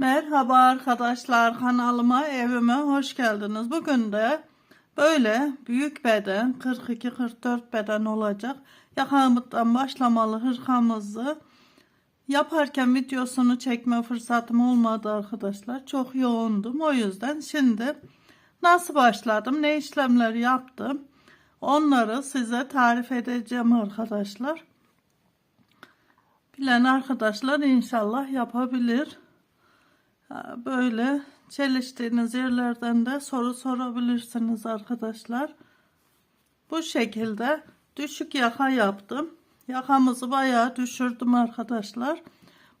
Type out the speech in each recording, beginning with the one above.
Merhaba arkadaşlar kanalıma evime hoş geldiniz. Bugün de böyle büyük beden 42-44 beden olacak yakamıktan başlamalı hırkamızı yaparken videosunu çekme fırsatım olmadı arkadaşlar. Çok yoğundum o yüzden şimdi nasıl başladım ne işlemler yaptım onları size tarif edeceğim arkadaşlar. Bilen arkadaşlar inşallah yapabilir. Böyle çeliştiğiniz yerlerden de soru sorabilirsiniz arkadaşlar. Bu şekilde düşük yaka yaptım. Yakamızı bayağı düşürdüm arkadaşlar.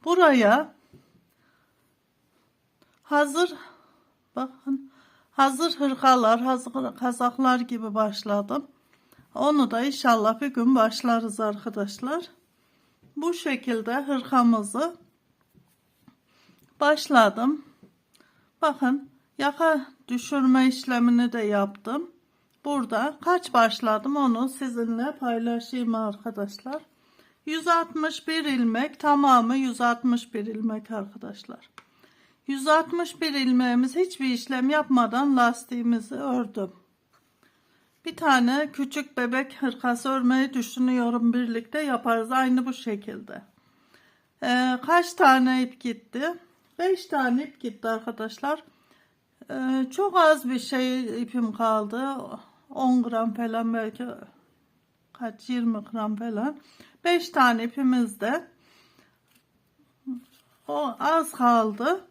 Buraya hazır bakın hazır hırkalar, hazır kazaklar gibi başladım. Onu da inşallah bir gün başlarız arkadaşlar. Bu şekilde hırkamızı başladım. Bakın yaka düşürme işlemini de yaptım. Burada kaç başladım onu sizinle paylaşayım arkadaşlar. 161 ilmek tamamı 161 ilmek arkadaşlar. 161 ilmeğimiz hiçbir işlem yapmadan lastiğimizi ördüm. Bir tane küçük bebek hırkası örmeyi düşünüyorum birlikte yaparız aynı bu şekilde. Ee, kaç tane ip gitti? 5 tane ip gitti arkadaşlar. Ee, çok az bir şey ipim kaldı. 10 gram falan belki kaç 20 gram falan. 5 tane ipimizde o az kaldı.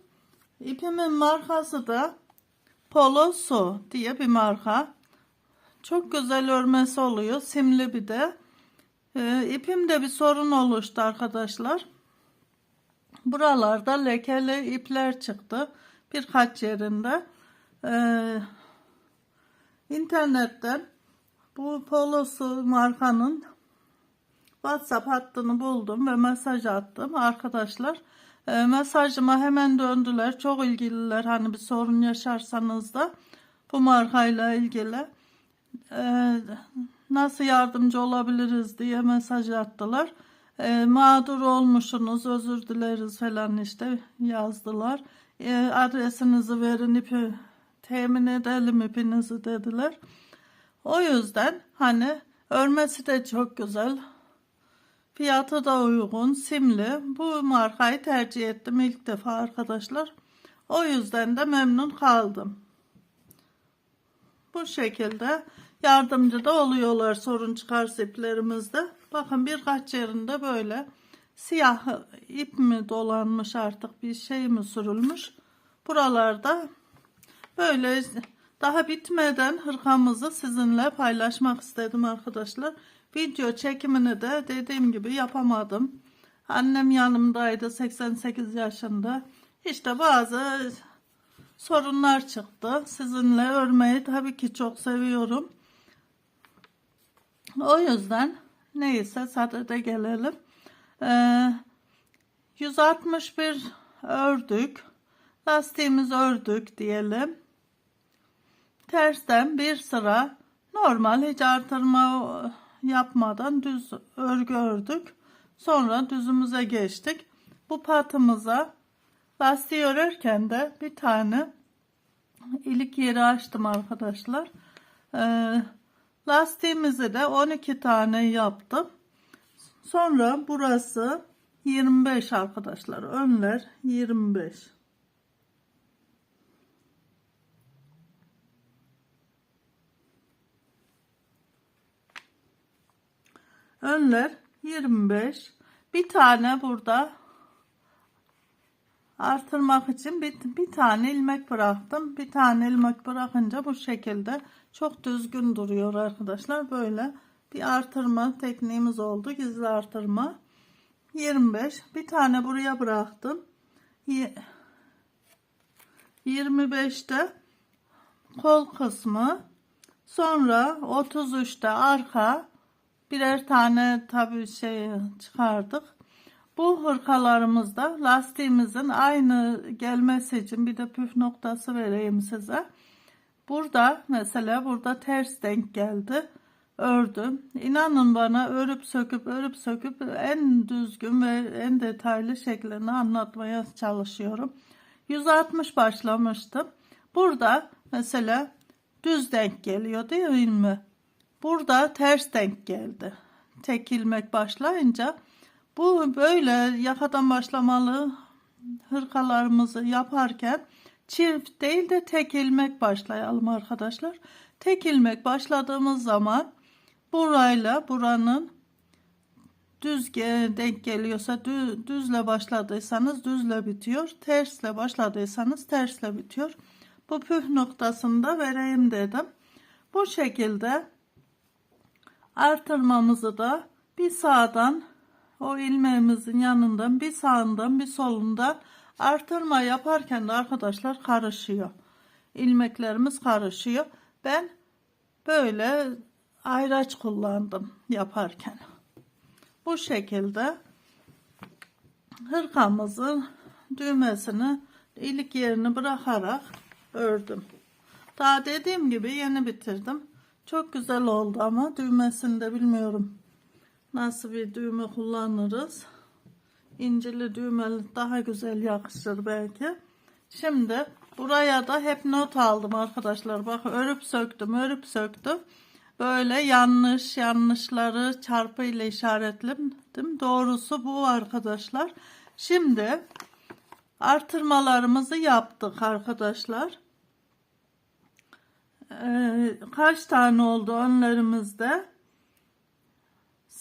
İpimin markası da Polo Su diye bir marka. Çok güzel örmesi oluyor. Simli bir de. Ee, ipimde bir sorun oluştu arkadaşlar. Buralarda lekeli ipler çıktı. Birkaç yerinde. Ee, internetten bu polosu markanın WhatsApp hattını buldum ve mesaj attım arkadaşlar. E, mesajıma hemen döndüler. Çok ilgililer. Hani bir sorun yaşarsanız da bu markayla ilgili e, nasıl yardımcı olabiliriz diye mesaj attılar. E, mağdur olmuşsunuz özür dileriz falan işte yazdılar. E, adresinizi verin ipi temin edelim ipinizi dediler. O yüzden hani örmesi de çok güzel. Fiyatı da uygun, simli. Bu markayı tercih ettim ilk defa arkadaşlar. O yüzden de memnun kaldım. Bu şekilde yardımcı da oluyorlar sorun çıkarsa iplerimizde. Bakın birkaç yerinde böyle siyah ip mi dolanmış artık bir şey mi sürülmüş. Buralarda böyle daha bitmeden hırkamızı sizinle paylaşmak istedim arkadaşlar. Video çekimini de dediğim gibi yapamadım. Annem yanımdaydı 88 yaşında. İşte bazı sorunlar çıktı. Sizinle örmeyi tabii ki çok seviyorum. O yüzden neyse sadede gelelim. Ee, 161 ördük. Lastiğimizi ördük diyelim. Tersten bir sıra normal hiç artırma yapmadan düz örgü ördük. Sonra düzümüze geçtik. Bu patımıza lastiği örerken de bir tane ilik yeri açtım arkadaşlar. Ee, lastiğimizi de 12 tane yaptım. Sonra burası 25 arkadaşlar. Önler 25. Önler 25. Bir tane burada artırmak için bir, bir tane ilmek bıraktım. Bir tane ilmek bırakınca bu şekilde çok düzgün duruyor arkadaşlar. Böyle bir artırma tekniğimiz oldu. Gizli artırma. 25. Bir tane buraya bıraktım. 25'te kol kısmı. Sonra 33'te arka birer tane tabi şey çıkardık. Bu hırkalarımızda lastiğimizin aynı gelmesi için bir de püf noktası vereyim size. Burada mesela burada ters denk geldi. Ördüm. İnanın bana örüp söküp örüp söküp en düzgün ve en detaylı şeklini anlatmaya çalışıyorum. 160 başlamıştım. Burada mesela düz denk geliyor değil mi? Burada ters denk geldi. Tek ilmek başlayınca bu böyle yakadan başlamalı hırkalarımızı yaparken çift değil de tek ilmek başlayalım arkadaşlar. Tek ilmek başladığımız zaman burayla buranın düz denk geliyorsa dü- düzle başladıysanız düzle bitiyor. Tersle başladıysanız tersle bitiyor. Bu püf noktasında vereyim dedim. Bu şekilde artırmamızı da bir sağdan o ilmeğimizin yanından bir sağından bir solundan artırma yaparken de arkadaşlar karışıyor. İlmeklerimiz karışıyor. Ben böyle ayraç kullandım yaparken. Bu şekilde hırkamızın düğmesini ilik yerini bırakarak ördüm. Daha dediğim gibi yeni bitirdim. Çok güzel oldu ama düğmesini de bilmiyorum nasıl bir düğme kullanırız. İncili düğmeli daha güzel yakışır belki. Şimdi buraya da hep not aldım arkadaşlar. Bak örüp söktüm, örüp söktüm. Böyle yanlış yanlışları çarpı ile işaretledim. Doğrusu bu arkadaşlar. Şimdi artırmalarımızı yaptık arkadaşlar. Ee, kaç tane oldu önlerimizde?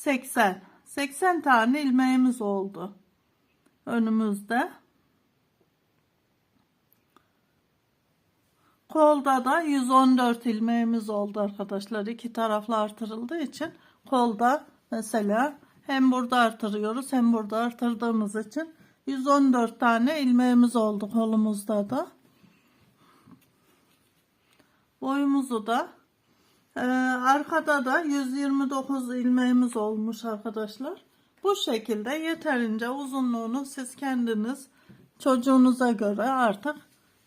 80. 80 tane ilmeğimiz oldu. Önümüzde. Kolda da 114 ilmeğimiz oldu arkadaşlar. İki taraflı artırıldığı için kolda mesela hem burada artırıyoruz hem burada artırdığımız için 114 tane ilmeğimiz oldu kolumuzda da. Boyumuzu da ee, arkada da 129 ilmeğimiz olmuş arkadaşlar. Bu şekilde yeterince uzunluğunu siz kendiniz çocuğunuza göre artık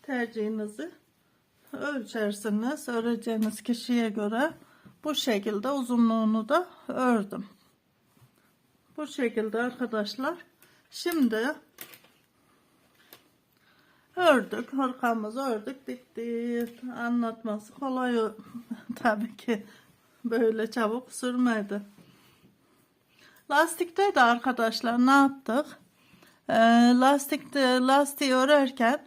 tercihinizi ölçersiniz. Öreceğiniz kişiye göre bu şekilde uzunluğunu da ördüm. Bu şekilde arkadaşlar. Şimdi ördük. Hırkamızı ördük. Bitti. Anlatması kolay tabii ki böyle çabuk sürmedi. Lastikte de arkadaşlar ne yaptık? Ee, lastikte lastiği örerken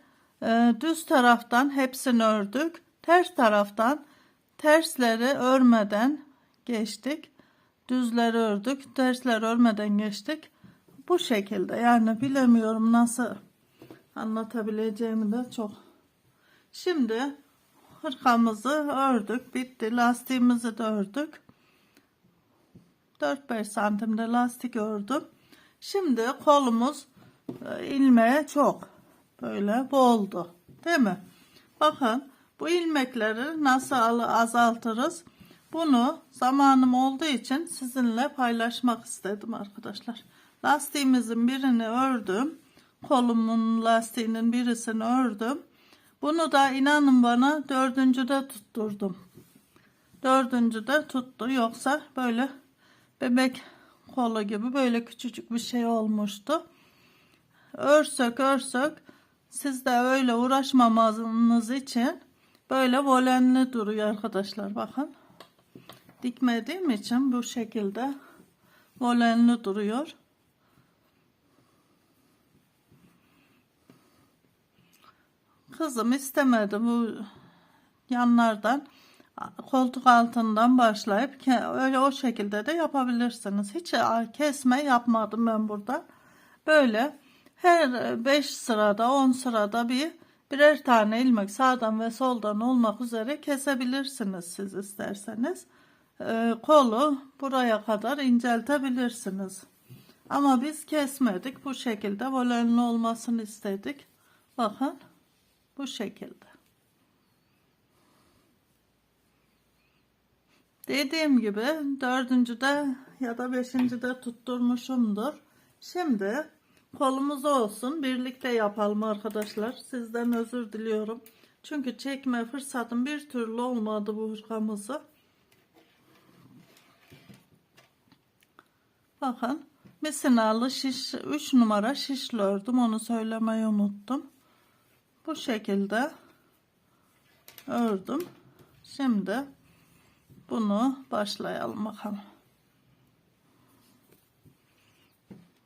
e, düz taraftan hepsini ördük. Ters taraftan tersleri örmeden geçtik. Düzleri ördük. Tersleri örmeden geçtik. Bu şekilde yani bilemiyorum nasıl anlatabileceğimi de çok. Şimdi hırkamızı ördük. Bitti. Lastiğimizi de ördük. 4-5 santimde lastik ördüm. Şimdi kolumuz e, ilmeğe çok böyle boldu. Değil mi? Bakın bu ilmekleri nasıl al- azaltırız? Bunu zamanım olduğu için sizinle paylaşmak istedim arkadaşlar. Lastiğimizin birini ördüm. Kolumun lastiğinin birisini ördüm. Bunu da inanın bana dördüncüde tutturdum. Dördüncüde tuttu. Yoksa böyle bebek kolu gibi böyle küçücük bir şey olmuştu. Örsök örsök siz de öyle uğraşmamanız için böyle volenli duruyor arkadaşlar bakın. Dikmediğim için bu şekilde volenli duruyor. Kızım istemedi bu yanlardan koltuk altından başlayıp öyle o şekilde de yapabilirsiniz. Hiç kesme yapmadım ben burada. Böyle her 5 sırada 10 sırada bir birer tane ilmek sağdan ve soldan olmak üzere kesebilirsiniz siz isterseniz. Ee, kolu buraya kadar inceltebilirsiniz. Ama biz kesmedik. Bu şekilde volenli olmasını istedik. Bakın bu şekilde. Dediğim gibi dördüncüde ya da beşincide tutturmuşumdur. Şimdi kolumuz olsun birlikte yapalım arkadaşlar. Sizden özür diliyorum. Çünkü çekme fırsatım bir türlü olmadı bu hırkamızı. Bakın misinalı şiş 3 numara şişli ördüm onu söylemeyi unuttum. Bu şekilde ördüm. Şimdi bunu başlayalım bakalım.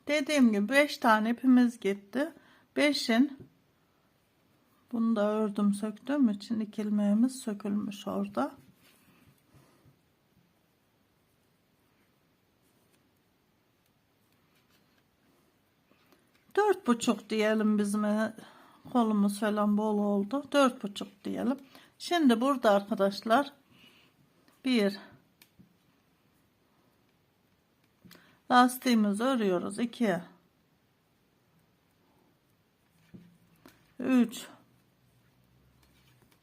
Dediğim gibi 5 tane ipimiz gitti. 5'in bunu da ördüm söktüğüm için iki sökülmüş orada. Dört buçuk diyelim bizim kolumuz falan bol oldu. Dört buçuk diyelim. Şimdi burada arkadaşlar bir lastiğimizi örüyoruz. 2 3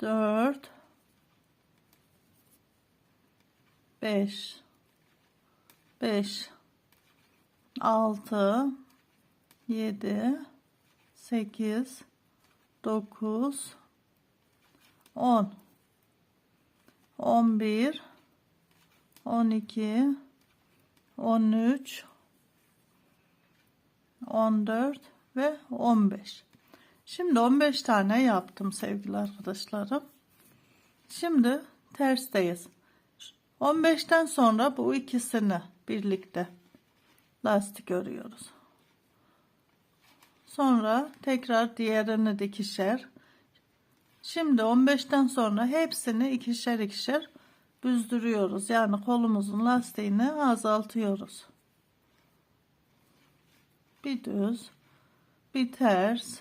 4 5 5 6 7 8 9 10 11 12 13 14 ve 15 şimdi 15 tane yaptım sevgili arkadaşlarım. Şimdi tersteyiz. 15'ten sonra bu ikisini birlikte lastik örüyoruz sonra tekrar diğerini dikişer şimdi 15'ten sonra hepsini ikişer ikişer büzdürüyoruz. Yani kolumuzun lastiğini azaltıyoruz. Bir düz, bir ters.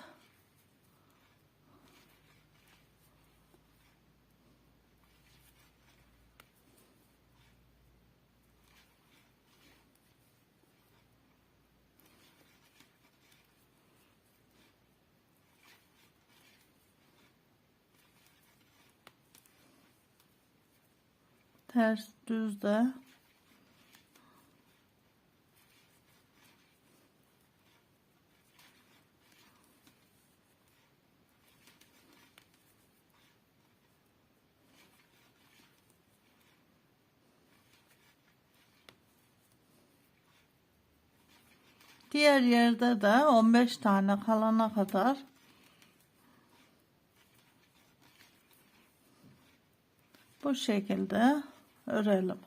Ters düzde Diğer yerde de 15 tane kalana kadar bu şekilde örelim.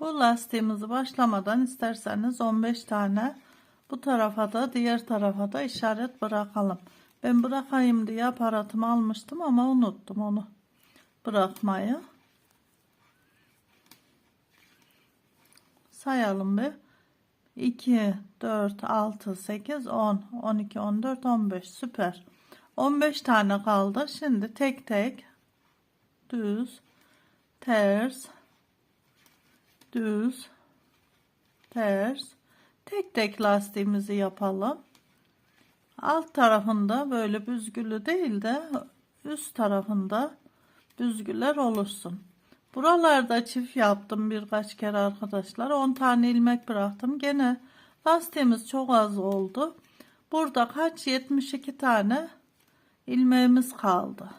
Bu lastiğimizi başlamadan isterseniz 15 tane bu tarafa da diğer tarafa da işaret bırakalım. Ben bırakayım diye aparatımı almıştım ama unuttum onu bırakmayı. Sayalım bir. 2, 4, 6, 8, 10, 12, 14, 15. Süper. 15 tane kaldı. Şimdi tek tek düz, ters, düz, ters. Tek tek lastiğimizi yapalım. Alt tarafında böyle büzgülü değil de üst tarafında büzgüler oluşsun. Buralarda çift yaptım birkaç kere arkadaşlar. 10 tane ilmek bıraktım. Gene lastiğimiz çok az oldu. Burada kaç 72 tane ilmeğimiz kaldı.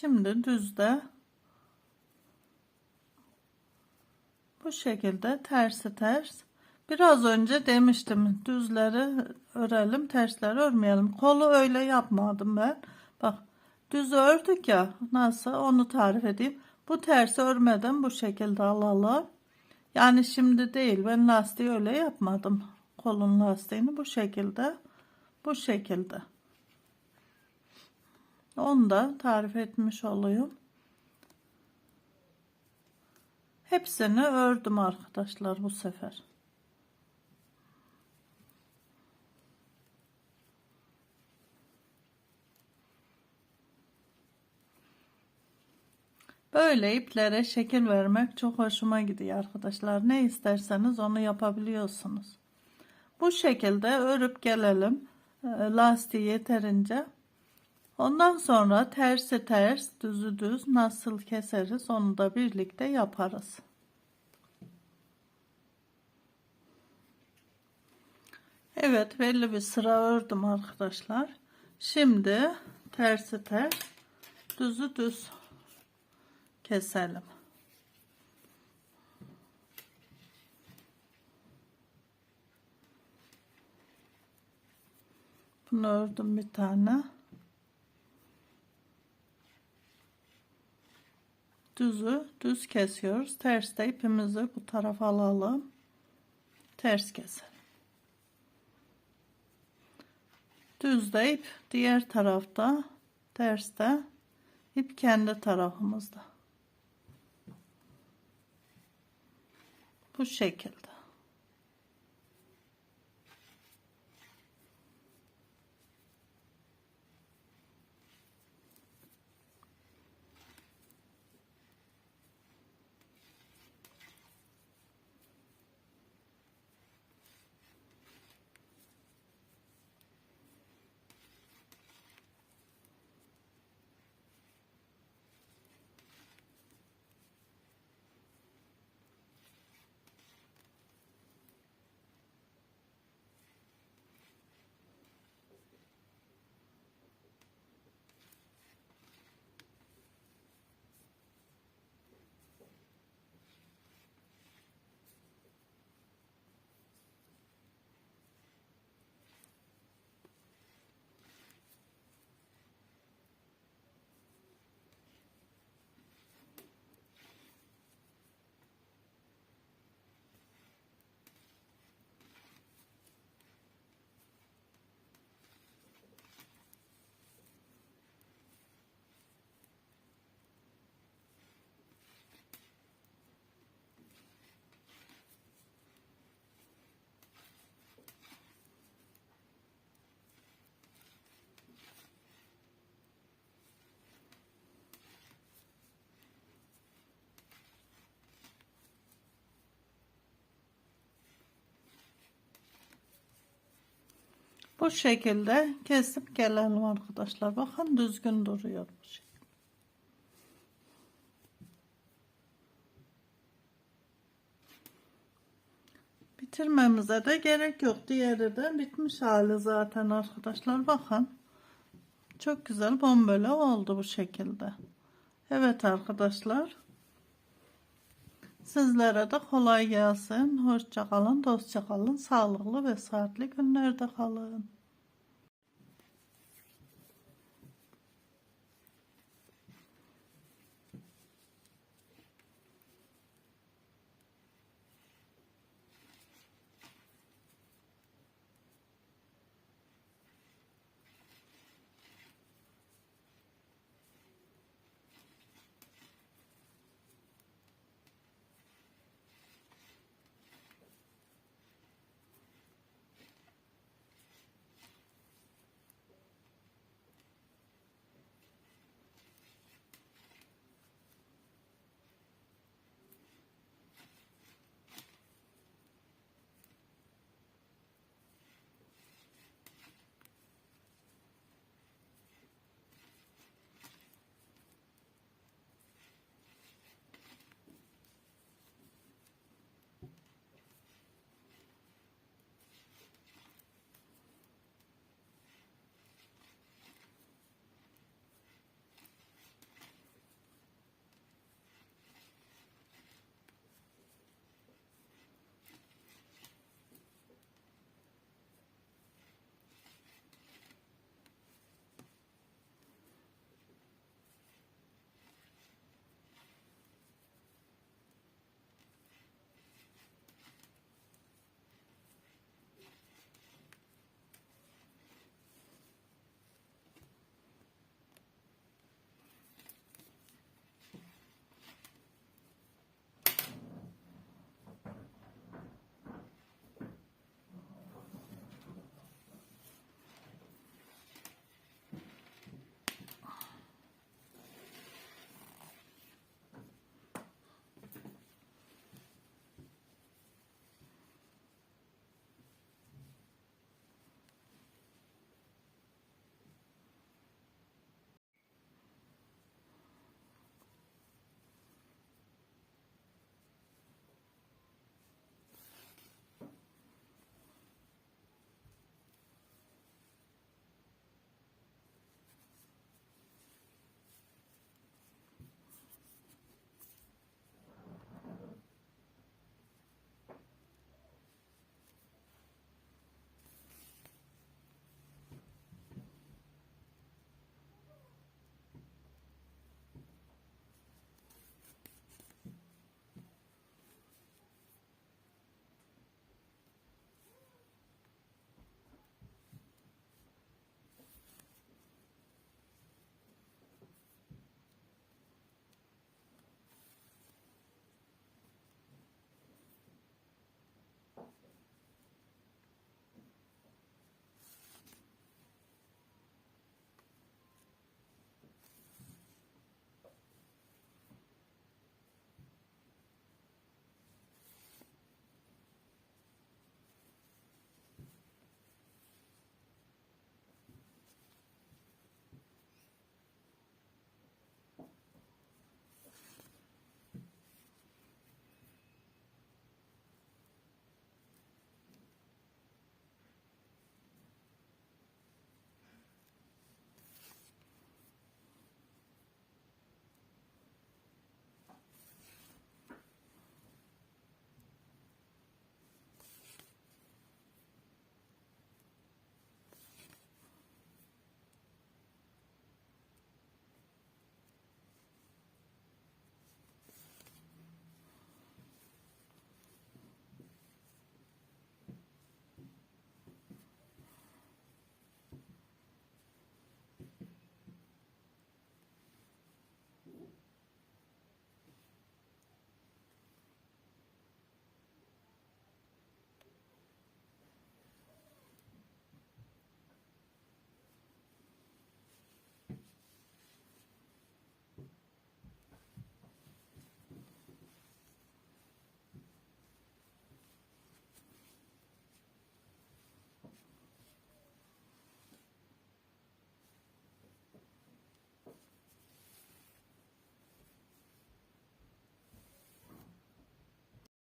Şimdi düzde bu şekilde tersi ters. Biraz önce demiştim düzleri örelim tersleri örmeyelim. Kolu öyle yapmadım ben. Bak düz ördük ya nasıl onu tarif edeyim. Bu tersi örmeden bu şekilde alalım. Yani şimdi değil ben lastiği öyle yapmadım. Kolun lastiğini bu şekilde bu şekilde. Onu da tarif etmiş olayım. Hepsini ördüm arkadaşlar bu sefer. Böyle iplere şekil vermek çok hoşuma gidiyor arkadaşlar. Ne isterseniz onu yapabiliyorsunuz. Bu şekilde örüp gelelim. e, Lastiği yeterince. Ondan sonra tersi ters, düzü düz nasıl keseriz onu da birlikte yaparız. Evet belli bir sıra ördüm arkadaşlar. Şimdi tersi ters, düzü düz keselim. Bunu ördüm bir tane. Düzü düz kesiyoruz. Ters de ipimizi bu tarafa alalım. Ters keselim. Düz de ip diğer tarafta. Ters de ip kendi tarafımızda. Bu şekilde. Bu şekilde kesip gelelim arkadaşlar. Bakın düzgün duruyor bu şekilde. Bitirmemize de gerek yok. Diğeri de bitmiş hali zaten arkadaşlar. Bakın. Çok güzel bomböle oldu bu şekilde. Evet arkadaşlar. Sizlere de kolay gelsin. Hoşça kalın, dostça kalın. Sağlıklı ve saatli günlerde kalın.